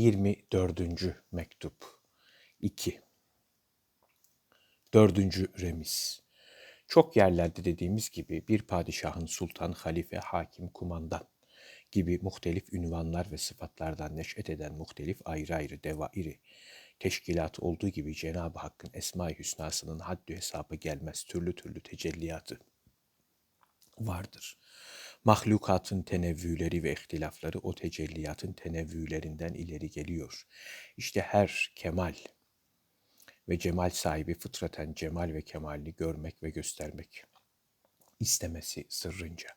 24. mektup 2 Dördüncü remiz Çok yerlerde dediğimiz gibi bir padişahın sultan, halife, hakim, kumandan gibi muhtelif ünvanlar ve sıfatlardan neş'et eden muhtelif ayrı ayrı devairi teşkilat olduğu gibi Cenab-ı Hakk'ın Esma-i Hüsna'sının haddü hesabı gelmez türlü türlü tecelliyatı vardır. Mahlukatın tenevvüleri ve ihtilafları o tecelliyatın tenevvülerinden ileri geliyor. İşte her kemal ve cemal sahibi fıtraten cemal ve kemalini görmek ve göstermek istemesi sırrınca.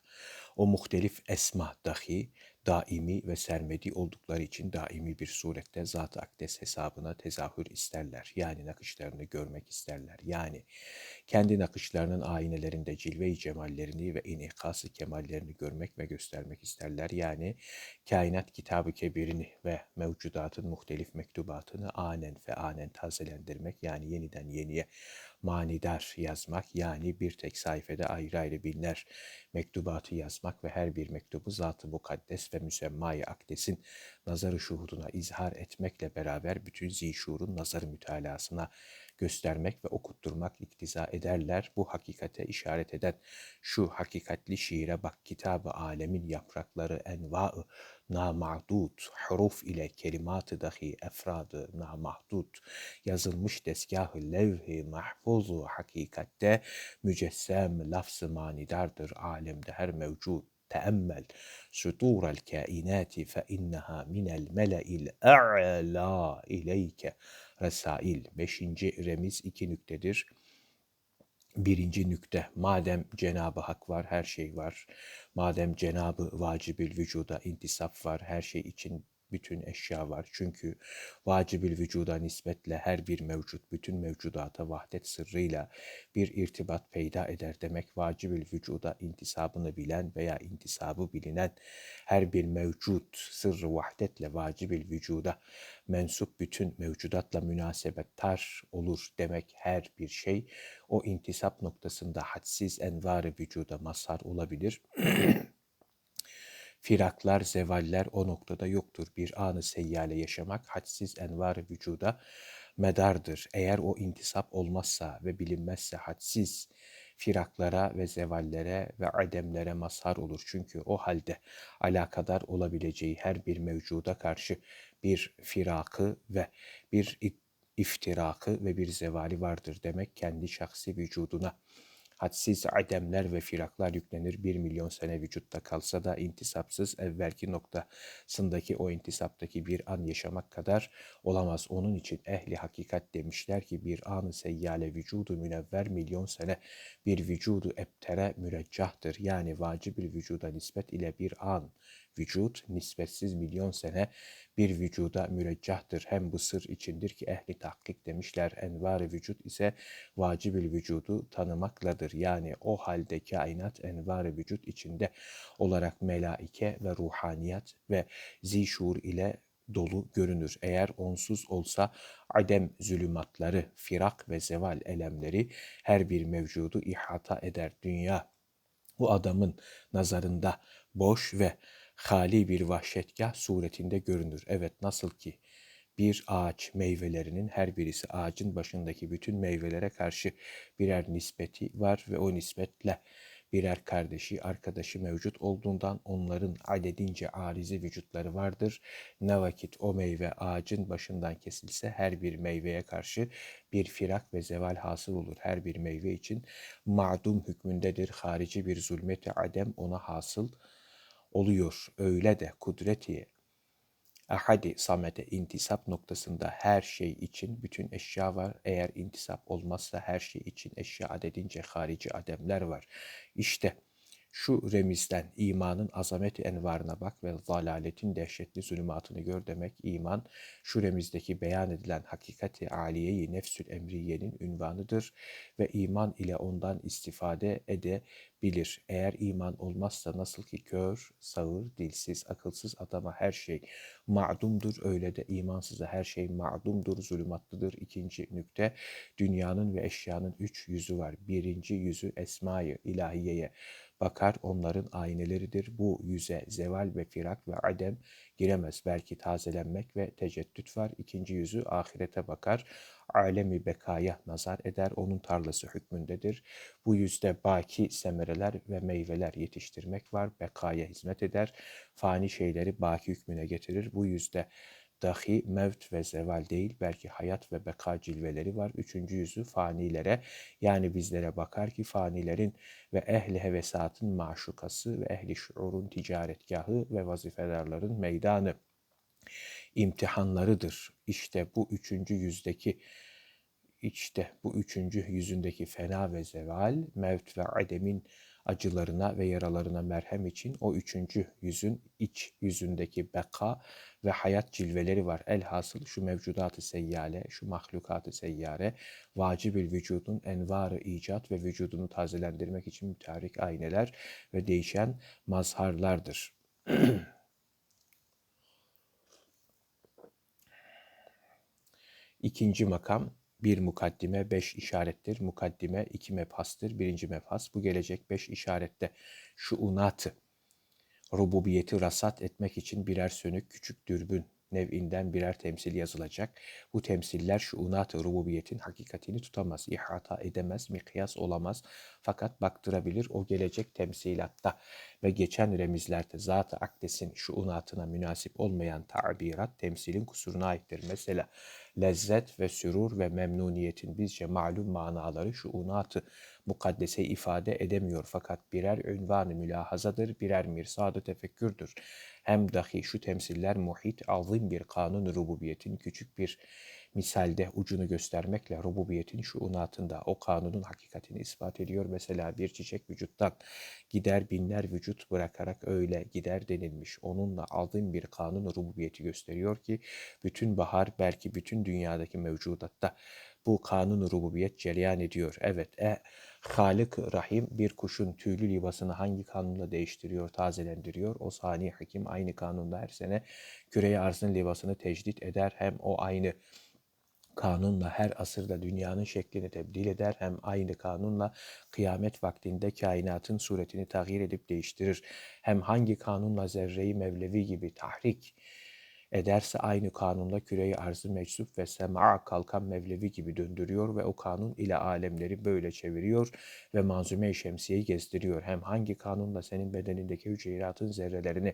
O muhtelif esma dahi daimi ve sermedi oldukları için daimi bir surette zat-ı akdes hesabına tezahür isterler. Yani nakışlarını görmek isterler. Yani kendi nakışlarının aynelerinde cilve-i cemallerini ve inikası kemallerini görmek ve göstermek isterler. Yani kainat kitabı kebirini ve mevcudatın muhtelif mektubatını anen fe anen tazelendirmek yani yeniden yeniye manidar yazmak yani bir tek sayfada ayrı ayrı binler mektubatı yazmak ve her bir mektubu Zat-ı Mukaddes ve Müsemma-i Akdes'in nazarı şuhuduna izhar etmekle beraber bütün zişurun nazarı mütalasına göstermek ve okutturmak iktiza ederler. Bu hakikate işaret eden şu hakikatli şiire bak kitabı alemin yaprakları enva-ı namahdud, huruf ile kelimatı dahi efradı namahdud yazılmış desgahı levh-i mahfuzu hakikatte mücessem lafz-ı manidardır alemde her mevcut teemmel suturel kainati fe inneha minel mele'il a'la ileyke resail. Beşinci remiz iki nüktedir. Birinci nükte, madem Cenabı Hak var, her şey var. Madem Cenabı vacibül vücuda intisap var, her şey için bütün eşya var. Çünkü vacibül vücuda nispetle her bir mevcut bütün mevcudata vahdet sırrıyla bir irtibat peyda eder demek vacibül vücuda intisabını bilen veya intisabı bilinen her bir mevcut sırrı vahdetle vacibül vücuda mensup bütün mevcudatla münasebettar olur demek her bir şey o intisap noktasında hadsiz envar vücuda mazhar olabilir. Firaklar, zevaller o noktada yoktur. Bir anı seyyale yaşamak hadsiz envar vücuda medardır. Eğer o intisap olmazsa ve bilinmezse hadsiz firaklara ve zevallere ve ademlere mazhar olur. Çünkü o halde alakadar olabileceği her bir mevcuda karşı bir firakı ve bir iftirakı ve bir zevali vardır demek kendi şahsi vücuduna hadsiz ademler ve firaklar yüklenir. Bir milyon sene vücutta kalsa da intisapsız evvelki noktasındaki o intisaptaki bir an yaşamak kadar olamaz. Onun için ehli hakikat demişler ki bir anı seyyale vücudu münevver milyon sene bir vücudu ebtere müreccahtır. Yani vacib bir vücuda nispet ile bir an vücut nispetsiz milyon sene bir vücuda müreccahtır. Hem bu sır içindir ki ehli tahkik demişler envar vücut ise vacibül vücudu tanımakladır. Yani o halde kainat envar vücut içinde olarak melaike ve ruhaniyat ve zişur ile dolu görünür. Eğer onsuz olsa adem zulümatları, firak ve zeval elemleri her bir mevcudu ihata eder. Dünya bu adamın nazarında boş ve hali bir vahşetgah suretinde görünür. Evet nasıl ki bir ağaç meyvelerinin her birisi ağacın başındaki bütün meyvelere karşı birer nispeti var ve o nispetle birer kardeşi, arkadaşı mevcut olduğundan onların adedince arizi vücutları vardır. Ne vakit o meyve ağacın başından kesilse her bir meyveye karşı bir firak ve zeval hasıl olur. Her bir meyve için ma'dum hükmündedir. Harici bir zulmeti adem ona hasıl oluyor. Öyle de kudreti ahadi samete intisap noktasında her şey için bütün eşya var. Eğer intisap olmazsa her şey için eşya adedince harici ademler var. İşte şu remizden imanın azameti envarına bak ve zalaletin dehşetli zulümatını gör demek iman şu remizdeki beyan edilen hakikati aliyeyi nefsül emriyenin ünvanıdır ve iman ile ondan istifade edebilir. Eğer iman olmazsa nasıl ki kör, sağır, dilsiz, akılsız adama her şey ma'dumdur öyle de imansıza her şey ma'dumdur, zulümatlıdır. İkinci nükte dünyanın ve eşyanın üç yüzü var. Birinci yüzü esmayı ilahiyeye bakar onların ayneleridir. Bu yüze zeval ve firak ve adem giremez. Belki tazelenmek ve teceddüt var. İkinci yüzü ahirete bakar. Alemi bekaya nazar eder. Onun tarlası hükmündedir. Bu yüzde baki semereler ve meyveler yetiştirmek var. Bekaya hizmet eder. Fani şeyleri baki hükmüne getirir. Bu yüzde dahi mevt ve zeval değil belki hayat ve beka cilveleri var. Üçüncü yüzü fanilere yani bizlere bakar ki fanilerin ve ehli hevesatın maşukası ve ehli şuurun ticaretgahı ve vazifelerlerin meydanı imtihanlarıdır. İşte bu üçüncü yüzdeki işte bu üçüncü yüzündeki fena ve zeval, mevt ve ademin acılarına ve yaralarına merhem için o üçüncü yüzün iç yüzündeki beka ve hayat cilveleri var. Elhasıl şu mevcudatı seyyale, şu mahlukatı seyyare, vacibil vücudun envarı icat ve vücudunu tazelendirmek için müteharik ayneler ve değişen mazharlardır. İkinci makam bir mukaddime beş işarettir. Mukaddime iki mebhastır. Birinci mebhas bu gelecek beş işarette şu unatı rububiyeti rasat etmek için birer sönük küçük dürbün nev'inden birer temsil yazılacak. Bu temsiller şu unat-ı rububiyetin hakikatini tutamaz, ihata edemez, mikyas olamaz. Fakat baktırabilir o gelecek temsilatta ve geçen remizlerde zat-ı akdesin şu unatına münasip olmayan tabirat temsilin kusuruna aittir. Mesela lezzet ve sürur ve memnuniyetin bizce malum manaları şu unatı mukaddese ifade edemiyor fakat birer ünvan-ı mülahazadır, birer mirsad-ı tefekkürdür. Hem dahi şu temsiller muhit azim bir kanun rububiyetin küçük bir misalde ucunu göstermekle rububiyetin şu unatında o kanunun hakikatini ispat ediyor. Mesela bir çiçek vücuttan gider binler vücut bırakarak öyle gider denilmiş. Onunla aldığım bir kanun rububiyeti gösteriyor ki bütün bahar belki bütün dünyadaki mevcudatta bu kanun rububiyet cereyan ediyor. Evet, e, Halık Rahim bir kuşun tüylü libasını hangi kanunla değiştiriyor, tazelendiriyor? O sani hakim aynı kanunla her sene küreye arzın libasını tecdit eder. Hem o aynı kanunla her asırda dünyanın şeklini tebdil eder hem aynı kanunla kıyamet vaktinde kainatın suretini tağyir edip değiştirir. Hem hangi kanunla zerreyi mevlevi gibi tahrik ederse aynı kanunla küreyi arzı meczup ve sema'a kalkan mevlevi gibi döndürüyor ve o kanun ile alemleri böyle çeviriyor ve manzume-i şemsiyeyi gezdiriyor. Hem hangi kanunla senin bedenindeki hücreatın zerrelerini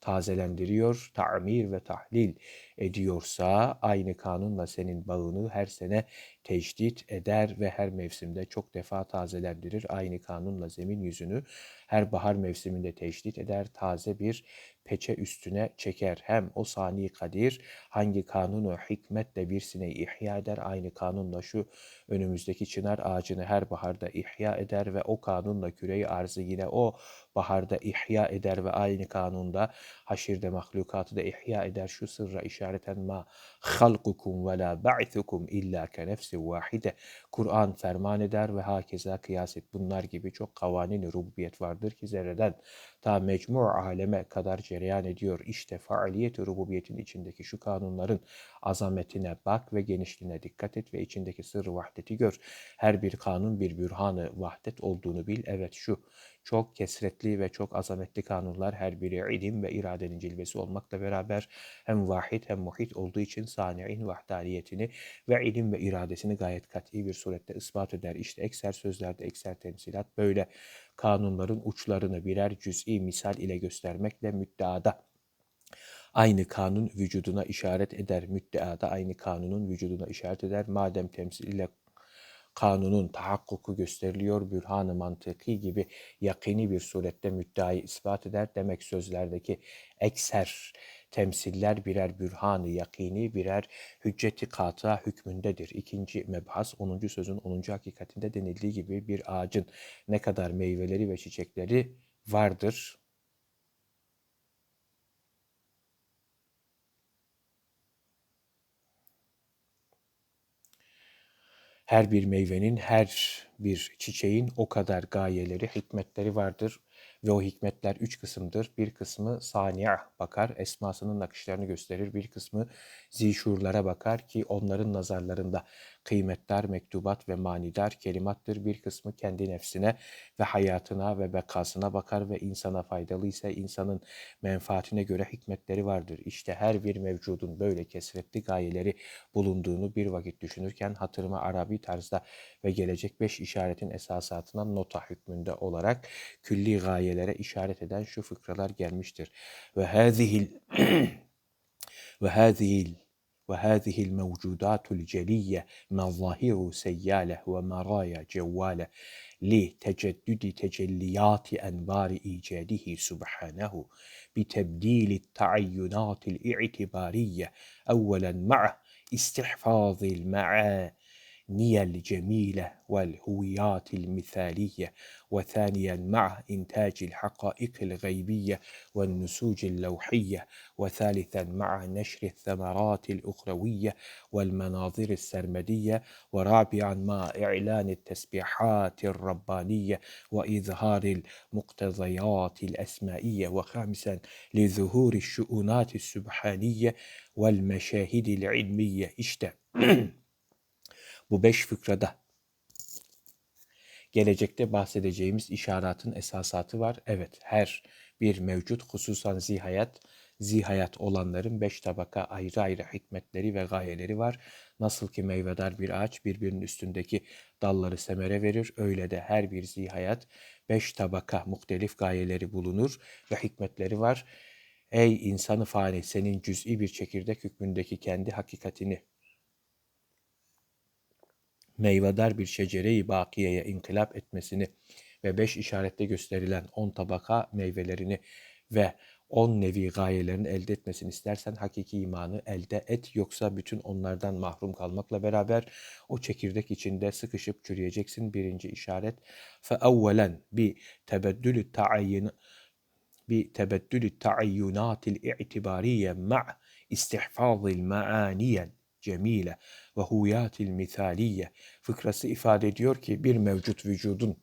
tazelendiriyor, ta'mir ve tahlil ediyorsa aynı kanunla senin bağını her sene tecdit eder ve her mevsimde çok defa tazelendirir. Aynı kanunla zemin yüzünü her bahar mevsiminde tecdit eder, taze bir peçe üstüne çeker. Hem o sani kadir hangi kanunu hikmetle bir sineği ihya eder, aynı kanunla şu önümüzdeki çınar ağacını her baharda ihya eder ve o kanunla küreyi arzı yine o baharda ihya eder ve aynı kanunda haşirde mahlukatı da ihya eder. Şu sırra işareten ma halkukum ve la ba'thukum illa ke nefsi vahide. Kur'an ferman eder ve hakeza kıyaset bunlar gibi çok kavanin rububiyet vardır ki zerreden ta mecmu aleme kadar cereyan ediyor. İşte faaliyet rububiyetin içindeki şu kanunların azametine bak ve genişliğine dikkat et ve içindeki sır vahdeti gör. Her bir kanun bir bürhanı vahdet olduğunu bil. Evet şu çok kesretli ve çok azametli kanunlar her biri ilim ve iradenin cilvesi olmakla beraber hem vahid hem muhit olduğu için sani'in vahdaniyetini ve ilim ve iradesini gayet kat'i bir surette ispat eder. İşte ekser sözlerde ekser temsilat böyle kanunların uçlarını birer cüz'i misal ile göstermekle müddeada aynı kanun vücuduna işaret eder. Müddeada aynı kanunun vücuduna işaret eder. Madem temsil ile kanunun tahakkuku gösteriliyor, bürhan-ı mantıki gibi yakini bir surette müddeayı ispat eder. Demek sözlerdeki ekser temsiller birer bürhan-ı yakini, birer hücceti kata hükmündedir. İkinci mebhas 10. sözün 10. hakikatinde denildiği gibi bir ağacın ne kadar meyveleri ve çiçekleri vardır. Her bir meyvenin, her bir çiçeğin o kadar gayeleri, hikmetleri vardır. Ve o hikmetler üç kısımdır. Bir kısmı saniye bakar, esmasının nakışlarını gösterir. Bir kısmı zişurlara bakar ki onların nazarlarında kıymetdar, mektubat ve manidar kelimattır. Bir kısmı kendi nefsine ve hayatına ve bekasına bakar ve insana faydalı ise insanın menfaatine göre hikmetleri vardır. İşte her bir mevcudun böyle kesretli gayeleri bulunduğunu bir vakit düşünürken hatırıma Arabi tarzda ve gelecek beş işaretin esasatına nota hükmünde olarak külli gayelere işaret eden şu fıkralar gelmiştir. Ve hâzihil ve hâzihil وهذه الموجودات الجلية مظاهر سيالة ومرايا جوالة لتجدد تجليات أنوار إيجاده سبحانه بتبديل التعينات الاعتبارية. أولا مع استحفاظ المعاني الجميلة والهويات المثالية. وثانيا مع إنتاج الحقائق الغيبية والنسوج اللوحية. وثالثا مع نشر الثمرات الأخروية والمناظر السرمدية. ورابعا مع إعلان التسبيحات الربانية وإظهار المقتضيات الأسمائية. وخامسا لظهور الشؤونات السبحانية والمشاهد العلمية. اشتى Bu beş fıkrada gelecekte bahsedeceğimiz işaratın esasatı var. Evet her bir mevcut hususan zihayat, zihayat olanların beş tabaka ayrı ayrı hikmetleri ve gayeleri var. Nasıl ki meyvedar bir ağaç birbirinin üstündeki dalları semere verir, öyle de her bir zihayat beş tabaka muhtelif gayeleri bulunur ve hikmetleri var. Ey insanı fani senin cüz'i bir çekirdek hükmündeki kendi hakikatini meyvedar bir şecere-i bakiyeye inkılap etmesini ve beş işarette gösterilen on tabaka meyvelerini ve on nevi gayelerini elde etmesini istersen hakiki imanı elde et. Yoksa bütün onlardan mahrum kalmakla beraber o çekirdek içinde sıkışıp çürüyeceksin. Birinci işaret. Fe evvelen bi tebeddülü ta'ayyin bi tebeddülü ta'ayyunatil i'tibariye ma' istihfazil maaniyen cemile ve huyatil misaliye fıkrası ifade ediyor ki bir mevcut vücudun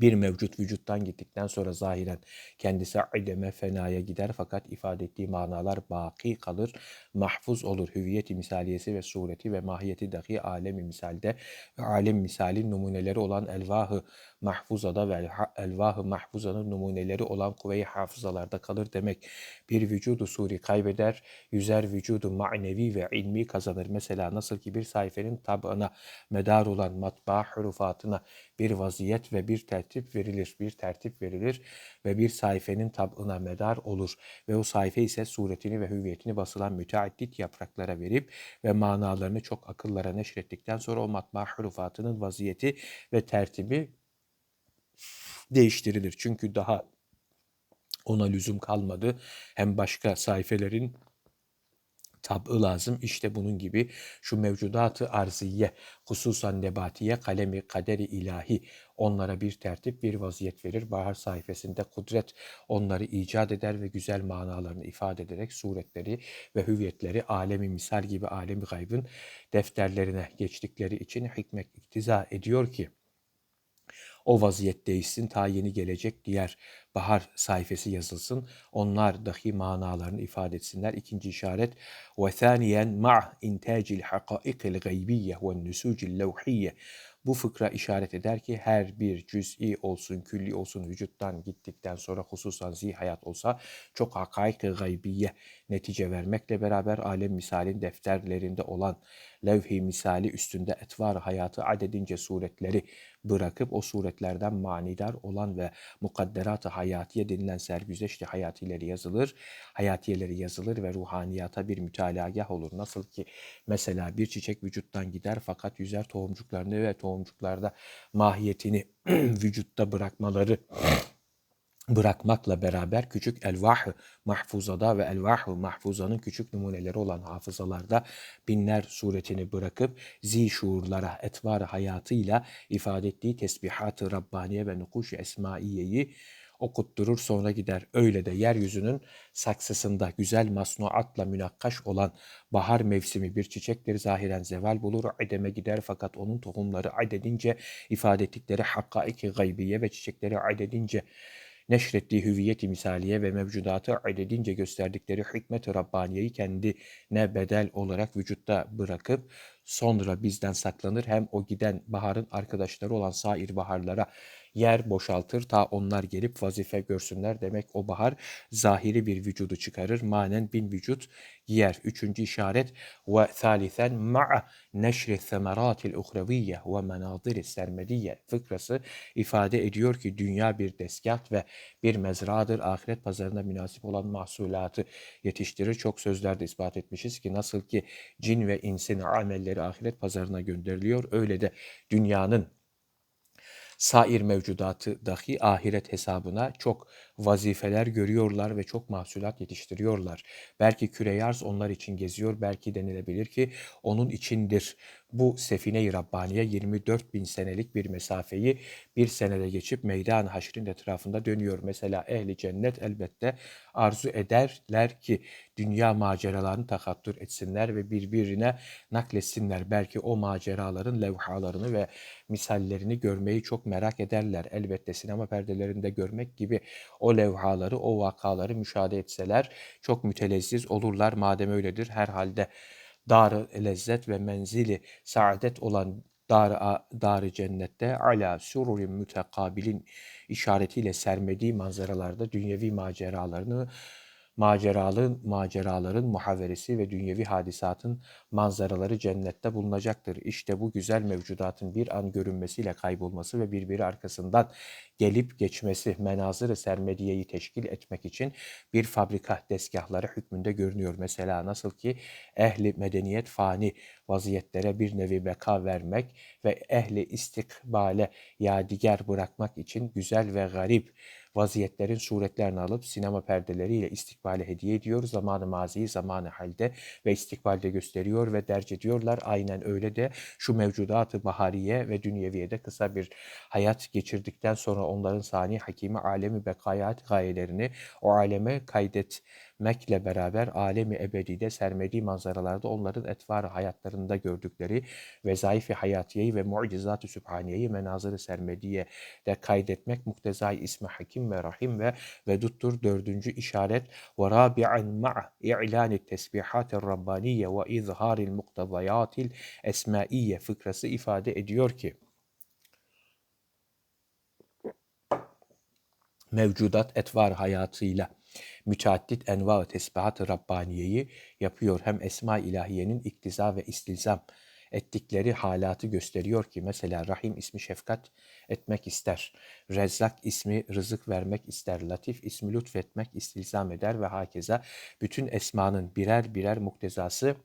bir mevcut vücuttan gittikten sonra zahiren kendisi ideme fenaya gider fakat ifade ettiği manalar baki kalır, mahfuz olur. Hüviyeti misaliyesi ve sureti ve mahiyeti dahi alemi misalde ve alem misalin numuneleri olan elvahı mahfuzada ve elvahı mahfuzanın numuneleri olan kuvve-i hafızalarda kalır demek. Bir vücudu suri kaybeder, yüzer vücudu manevi ve ilmi kazanır. Mesela nasıl ki bir sayfenin tabına medar olan matbaa hurufatına bir vaziyet ve bir tertip verilir. Bir tertip verilir ve bir sayfenin tabına medar olur ve o sayfa ise suretini ve hüviyetini basılan müteaddit yapraklara verip ve manalarını çok akıllara neşrettikten sonra o matbaa hurufatının vaziyeti ve tertibi değiştirilir. Çünkü daha ona lüzum kalmadı. Hem başka sayfelerin tab'ı lazım. İşte bunun gibi şu mevcudatı arziye, hususan nebatiye, kalemi, kaderi ilahi onlara bir tertip, bir vaziyet verir. Bahar sayfasında kudret onları icat eder ve güzel manalarını ifade ederek suretleri ve hüviyetleri alemi misal gibi alemi gaybın defterlerine geçtikleri için hikmet iktiza ediyor ki o vaziyet değişsin ta yeni gelecek diğer bahar sayfası yazılsın. Onlar dahi manalarını ifade etsinler. İkinci işaret ve thaniyen ma' intacil hakaikil gaybiyye ve nusucil levhiyye bu fıkra işaret eder ki her bir cüz'i olsun, külli olsun vücuttan gittikten sonra hususan zihayat olsa çok hakaik-ı gaybiye netice vermekle beraber alem misalin defterlerinde olan levh-i misali üstünde etvar hayatı adedince suretleri bırakıp o suretlerden manidar olan ve mukadderat-ı hayatiye denilen sergüzeşti hayatileri yazılır, hayatiyeleri yazılır ve ruhaniyata bir mütalagah olur. Nasıl ki mesela bir çiçek vücuttan gider fakat yüzer tohumcuklarını ve tohumcuklarda mahiyetini vücutta bırakmaları bırakmakla beraber küçük elvah mahfuzada ve elvah mahfuzanın küçük numuneleri olan hafızalarda binler suretini bırakıp zi şuurlara, etvar hayatıyla ifade ettiği tesbihat-ı Rabbaniye ve nukuş-ı esmaiyeyi okutturur sonra gider. Öyle de yeryüzünün saksısında güzel masnuatla münakkaş olan bahar mevsimi bir çiçektir. Zahiren zeval bulur, edeme gider fakat onun tohumları adedince ifade ettikleri hakkaiki gaybiye ve çiçekleri adedince neşrettiği hüviyeti misaliye ve mevcudatı adedince gösterdikleri hikmet-i Rabbaniye'yi kendine bedel olarak vücutta bırakıp sonra bizden saklanır hem o giden baharın arkadaşları olan sair baharlara yer boşaltır ta onlar gelip vazife görsünler demek o bahar zahiri bir vücudu çıkarır manen bin vücut giyer. Üçüncü işaret ve thalithen ma'a neşri semeratil uhreviye ve menaziri sermediye fıkrası ifade ediyor ki dünya bir deskat ve bir mezradır. Ahiret pazarına münasip olan mahsulatı yetiştirir. Çok sözlerde ispat etmişiz ki nasıl ki cin ve insin amelleri ahiret pazarına gönderiliyor. Öyle de dünyanın sair mevcudatı dahi ahiret hesabına çok vazifeler görüyorlar ve çok mahsulat yetiştiriyorlar. Belki küre onlar için geziyor, belki denilebilir ki onun içindir. Bu sefine-i Rabbaniye 24 bin senelik bir mesafeyi bir senede geçip meydan haşrin etrafında dönüyor. Mesela ehli cennet elbette arzu ederler ki dünya maceralarını takattür etsinler ve birbirine nakletsinler. Belki o maceraların levhalarını ve misallerini görmeyi çok merak ederler. Elbette sinema perdelerinde görmek gibi o levhaları, o vakaları müşahede etseler çok mütelezziz olurlar. Madem öyledir herhalde dar lezzet ve menzili saadet olan dar dar cennette ala sururin mütekabilin işaretiyle sermediği manzaralarda dünyevi maceralarını maceraların, maceraların muhaveresi ve dünyevi hadisatın manzaraları cennette bulunacaktır. İşte bu güzel mevcudatın bir an görünmesiyle kaybolması ve birbiri arkasından gelip geçmesi menazır-ı sermediyeyi teşkil etmek için bir fabrika desgahları hükmünde görünüyor. Mesela nasıl ki ehli medeniyet fani vaziyetlere bir nevi beka vermek ve ehli istikbale yadigar bırakmak için güzel ve garip vaziyetlerin suretlerini alıp sinema perdeleriyle istikbale hediye ediyor. Zamanı maziyi zamanı halde ve istikbalde gösteriyor ve derc ediyorlar. Aynen öyle de şu mevcudatı bahariye ve dünyeviyede kısa bir hayat geçirdikten sonra onların sani hakimi alemi bekayat gayelerini o aleme kaydet mekle beraber alemi ebedide sermediği manzaralarda onların etvar hayatlarında gördükleri vezaifi hayatiyeyi ve mucizat-ı sübhaniyeyi menazırı sermediye de kaydetmek muktezai ismi hakim ve rahim ve veduttur. Dördüncü işaret ve rabi'an ma'a i'lani tesbihatir rabbaniye ve izharil muktadayatil esmaiye fıkrası ifade ediyor ki mevcudat etvar hayatıyla müteaddit enva tesbihat-ı Rabbaniye'yi yapıyor. Hem Esma ilahiyenin iktiza ve istilzam ettikleri halatı gösteriyor ki mesela Rahim ismi şefkat etmek ister. Rezzak ismi rızık vermek ister. Latif ismi lütfetmek istilzam eder ve hakeza bütün esmanın birer birer muktezası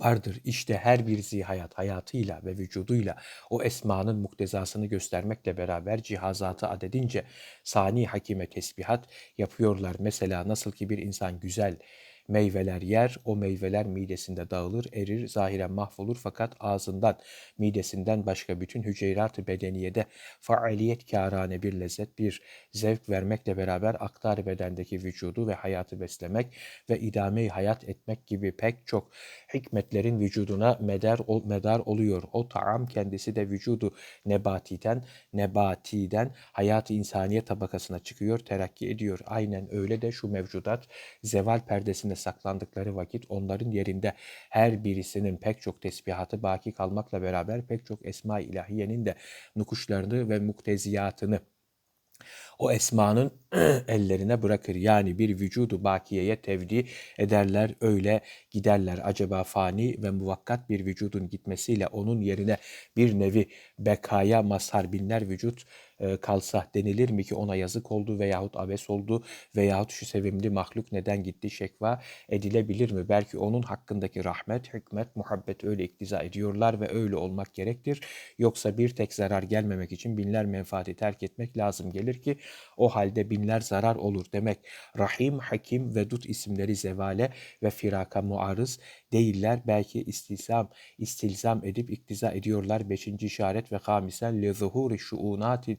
vardır. İşte her bir zihayat hayatıyla ve vücuduyla o esmanın muktezasını göstermekle beraber cihazatı adedince sani hakime tesbihat yapıyorlar. Mesela nasıl ki bir insan güzel, meyveler yer, o meyveler midesinde dağılır, erir, zahiren mahvolur fakat ağzından, midesinden başka bütün hücrerat-ı bedeniyede faaliyet kârane bir lezzet, bir zevk vermekle beraber aktar bedendeki vücudu ve hayatı beslemek ve idame hayat etmek gibi pek çok hikmetlerin vücuduna medar, medar oluyor. O taam kendisi de vücudu nebatiden, nebatiden hayat-ı insaniye tabakasına çıkıyor, terakki ediyor. Aynen öyle de şu mevcudat zeval perdesinde saklandıkları vakit onların yerinde her birisinin pek çok tesbihatı baki kalmakla beraber pek çok esma-i ilahiyenin de nukuşlarını ve mukteziyatını o esmanın ellerine bırakır. Yani bir vücudu bakiyeye tevdi ederler, öyle giderler. Acaba fani ve muvakkat bir vücudun gitmesiyle onun yerine bir nevi bekaya mazhar binler vücut kalsa denilir mi ki ona yazık oldu veyahut abes oldu veyahut şu sevimli mahluk neden gitti şekva edilebilir mi? Belki onun hakkındaki rahmet, hikmet, muhabbet öyle iktiza ediyorlar ve öyle olmak gerektir. Yoksa bir tek zarar gelmemek için binler menfaati terk etmek lazım gelir ki o halde binler zarar olur demek. Rahim, Hakim, Vedud isimleri zevale ve firaka muarız değiller. Belki istilzam, istilzam edip iktiza ediyorlar. Beşinci işaret ve hamisen li zuhuri şuunati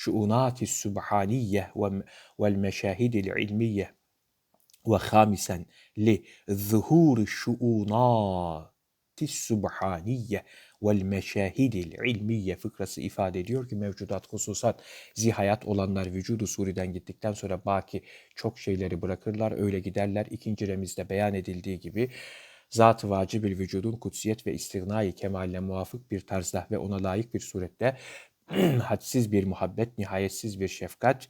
şuunati subhaniye vel meşahidil ilmiye ve hamisen li zuhuri şuunati subhaniye vel meşahidil ilmiye fıkrası ifade ediyor ki mevcudat hususan zihayat olanlar vücudu suriden gittikten sonra baki çok şeyleri bırakırlar öyle giderler. İkinci remizde beyan edildiği gibi zat-ı vacibül vücudun kutsiyet ve istigna kemaline muvafık bir tarzda ve ona layık bir surette hadsiz bir muhabbet, nihayetsiz bir şefkat,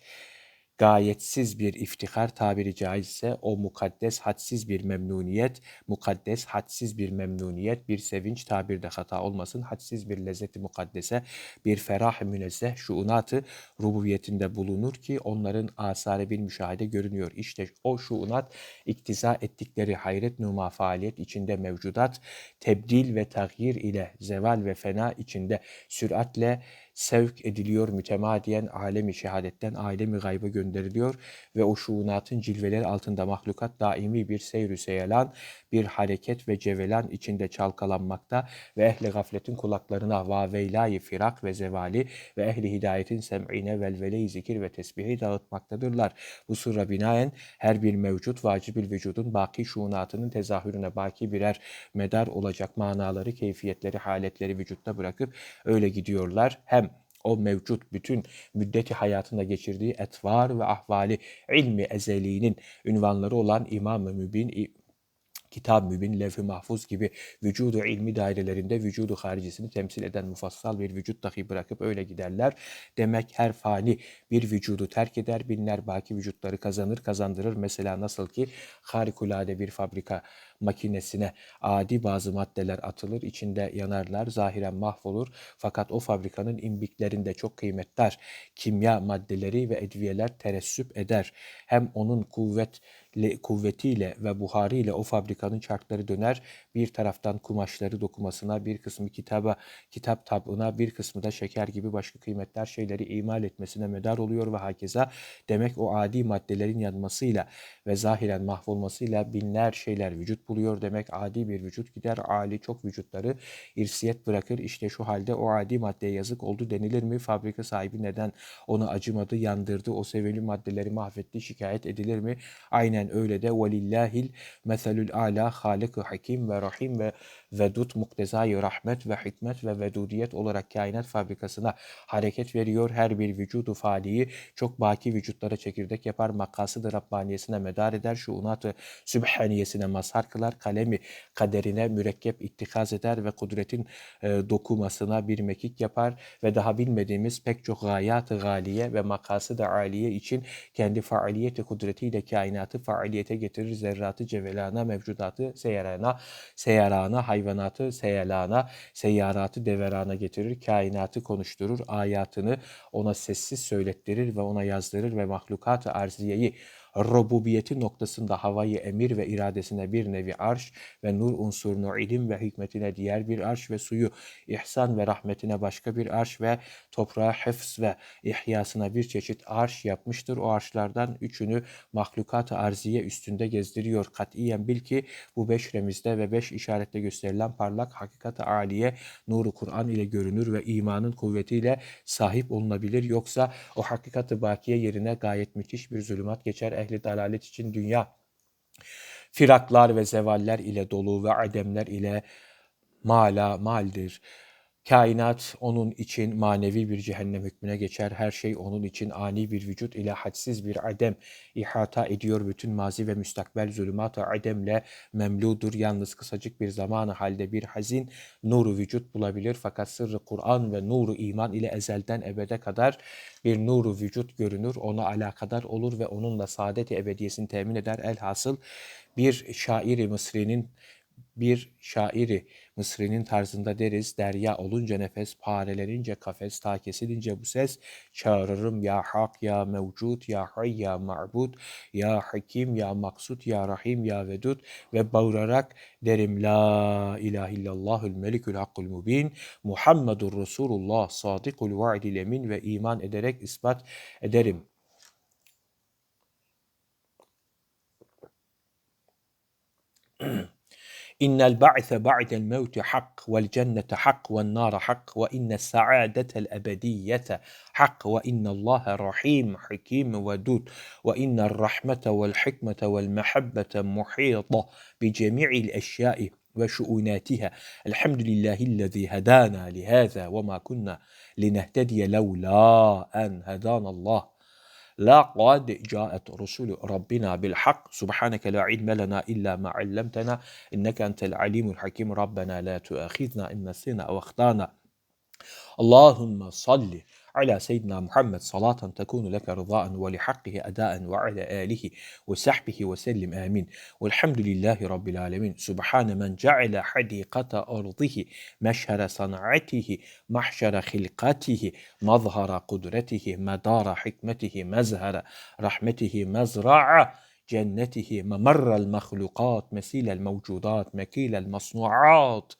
gayetsiz bir iftihar tabiri caizse o mukaddes hadsiz bir memnuniyet, mukaddes hadsiz bir memnuniyet, bir sevinç tabirde hata olmasın, hadsiz bir lezzeti mukaddese, bir ferah münezzeh şuunatı rububiyetinde bulunur ki onların asarı bir müşahede görünüyor. İşte o şuunat iktiza ettikleri hayret numa faaliyet içinde mevcudat, tebdil ve tagyir ile zeval ve fena içinde süratle sevk ediliyor mütemadiyen alemi şehadetten alemi gayba gönderiliyor ve o şuunatın cilveleri altında mahlukat daimi bir seyr seyelan, bir hareket ve cevelan içinde çalkalanmakta ve ehli gafletin kulaklarına vaveylayı firak ve zevali ve ehli hidayetin sem'ine velvele zikir ve tesbihi dağıtmaktadırlar. Bu sırra binaen her bir mevcut vacibil vücudun baki şuunatının tezahürüne baki birer medar olacak manaları, keyfiyetleri, haletleri vücutta bırakıp öyle gidiyorlar. Hem o mevcut bütün müddeti hayatında geçirdiği etvar ve ahvali ilmi ezeliğinin ünvanları olan İmam-ı Mübin, Kitab Mübin, Levh-i Mahfuz gibi vücudu ilmi dairelerinde vücudu haricisini temsil eden mufassal bir vücut dahi bırakıp öyle giderler. Demek her fani bir vücudu terk eder, binler baki vücutları kazanır, kazandırır. Mesela nasıl ki harikulade bir fabrika makinesine adi bazı maddeler atılır, içinde yanarlar, zahiren mahvolur. Fakat o fabrikanın imbiklerinde çok kıymetler, kimya maddeleri ve edviyeler teressüp eder. Hem onun kuvvet kuvvetiyle ve buharıyla o fabrikanın çarkları döner. Bir taraftan kumaşları dokumasına, bir kısmı kitaba, kitap tabına, bir kısmı da şeker gibi başka kıymetler şeyleri imal etmesine medar oluyor ve hakeza. Demek o adi maddelerin yanmasıyla ve zahiren mahvolmasıyla binler şeyler vücut buluyor demek adi bir vücut gider ali çok vücutları irsiyet bırakır. İşte şu halde o adi maddeye yazık oldu denilir mi? Fabrika sahibi neden onu acımadı, yandırdı, o sevimli maddeleri mahvetti, şikayet edilir mi? Aynen öyle de velillahil meselül ala halık hakim ve rahim ve vedud muktezai rahmet ve hikmet ve vedudiyet olarak kainat fabrikasına hareket veriyor. Her bir vücudu faliyi çok baki vücutlara çekirdek yapar. Makasıdır Rabbaniyesine medar eder. Şu unatı sübhaniyesine mazhar kılar. Kalemi kaderine mürekkep ittikaz eder ve kudretin e, dokumasına bir mekik yapar ve daha bilmediğimiz pek çok gayat-ı galiye ve makası aliye için kendi faaliyeti kudretiyle kainatı faaliyete getirir. Zerratı cevelana, mevcudatı seyarana, seyarana, hayvanatı hayvanatı seyelana, seyyaratı deverana getirir, kainatı konuşturur, ayatını ona sessiz söylettirir ve ona yazdırır ve mahlukat-ı arziyeyi rububiyeti noktasında havayı emir ve iradesine bir nevi arş ve nur unsurunu ilim ve hikmetine diğer bir arş ve suyu ihsan ve rahmetine başka bir arş ve toprağı hıfz ve ihyasına bir çeşit arş yapmıştır. O arşlardan üçünü mahlukat-ı arziye üstünde gezdiriyor. Katiyen bil ki bu beş remizde ve beş işarette gösterilen parlak hakikat-ı aliye nuru Kur'an ile görünür ve imanın kuvvetiyle sahip olunabilir. Yoksa o hakikat-ı bakiye yerine gayet müthiş bir zulümat geçer ehli dalalet için dünya firaklar ve zevaller ile dolu ve ademler ile mala maldir. Kainat onun için manevi bir cehennem hükmüne geçer. Her şey onun için ani bir vücut ile hadsiz bir adem ihata ediyor. Bütün mazi ve müstakbel zulümat-ı ademle memludur. Yalnız kısacık bir zamanı halde bir hazin nuru vücut bulabilir. Fakat sırrı Kur'an ve nuru iman ile ezelden ebede kadar bir nuru vücut görünür. Ona alakadar olur ve onunla saadet-i ebediyesini temin eder. Elhasıl bir şairi Mısri'nin bir şairi Mısri'nin tarzında deriz. Derya olunca nefes, parelerince kafes, ta kesilince bu ses. Çağırırım ya hak, ya mevcut, ya hay, ya ma'bud, ya hakim, ya maksut, ya rahim, ya vedud. Ve bağırarak derim la ilahe illallahül melikül hakkul mubin. Muhammedur Resulullah sadikul vaadil emin ve iman ederek ispat ederim. إن البعث بعد الموت حق والجنة حق والنار حق وإن السعادة الأبدية حق وإن الله رحيم حكيم ودود وإن الرحمة والحكمة والمحبة محيطة بجميع الأشياء وشؤوناتها. الحمد لله الذي هدانا لهذا وما كنا لنهتدي لولا أن هدانا الله. لقد جاءت رسول ربنا بالحق. سبحانك لا علم لنا إلا ما علمتنا إنك أنت العليم الحكيم. ربنا لا تؤاخذنا إن نسينا أو أخطأنا. اللهم صل على سيدنا محمد صلاة تكون لك رضاء ولحقه أداء وعلى آله وصحبه وسلم آمين. والحمد لله رب العالمين. سبحان من جعل حديقة أرضه مشهر صنعته محشر خلقته مظهر قدرته مدار حكمته مزهر رحمته مزرعة جنته ممر المخلوقات مسيل الموجودات مكيل المصنوعات.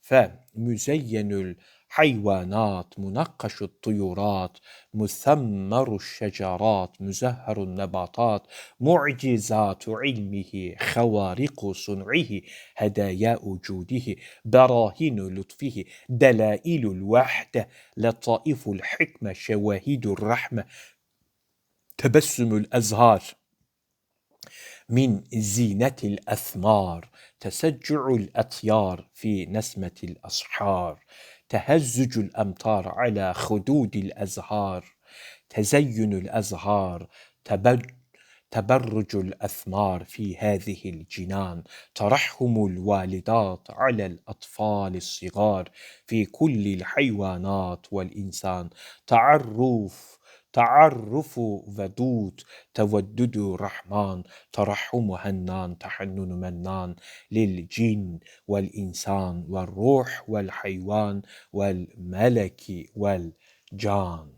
فمزين حيوانات منقش الطيورات مثمر الشجرات مزهر النباتات معجزات علمه خوارق صنعه هدايا وجوده براهين لطفه دلائل الوحدة لطائف الحكمة شواهد الرحمة تبسم الأزهار. من زينة الأثمار تسجع الأطيار في نسمة الأسحار. تهزج الأمطار على خدود الأزهار تزين الأزهار تبرج الأثمار في هذه الجنان ترحم الوالدات على الأطفال الصغار في كل الحيوانات والإنسان تعرف تعرف ودود تودد رحمن ترحم هنان تحنن منان. للجن والإنسان والروح والحيوان والملك والجان.